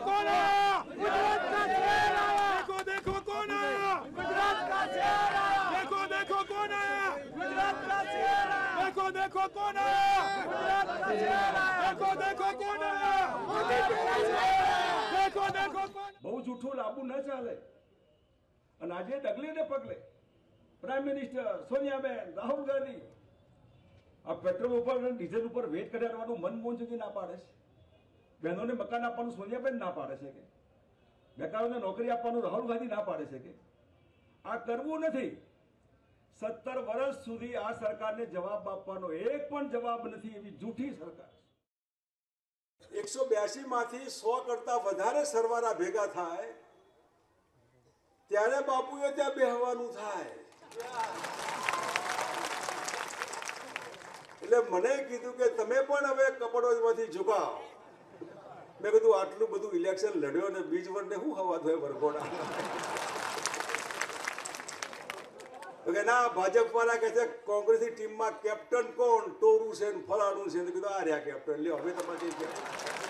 કોણ ગુજરાત કા ચહેરા દેખો દેખો કોણ ગુજરાત કા ચહેરા દેખો દેખો કોણ ગુજરાત કા ચહેરા દેખો દેખો કોણ ગુજરાત કા ચહેરા દેખો દેખો કોણ દેખો બહુ જૂઠું લાંબુ ન ચાલે. અને આજે ડગલે ને પગલે પ્રાઇમ મિનિસ્ટર સોનિયાબેન રાહુલ ગાંધી આ પેટ્રોલ ઉપર ડીઝલ ઉપર વેટ કર્યા મનમોહન સુધી ના પાડે છે. બહેનોને મકાન આપવાનું સોનિયાબેન ના પાડે છે કે? બેકારોને નોકરી આપવાનું રાહુલ ગાંધી ના પાડે છે કે? આ કરવું નથી. સત્તર વર્ષ સુધી આ સરકારને જવાબ આપવાનો એક પણ જવાબ નથી એવી જૂઠી સરકાર. એકસો બ્યાસી માંથી સો કરતા વધારે સરવારા ભેગા થાય, ત્યારે બાપુએ ત્યાં બેહવાનું થાય. એટલે મને કીધું કે તમે પણ હવે કપડોમાંથી ઝુકાવ. મેં કીધું, આટલું બધું ઇલેક્શન લડ્યો ને બીજ વરને શું હવા થયો વરઘોડા? તો કે, ના ભાજપ વાળા કહે છે, કોંગ્રેસની ટીમમાં કેપ્ટન કોણ? ટોરું છે ને ફલાણું છે. કીધું, આ રહ્યા કેપ્ટન, લ્યો, હવે તમારી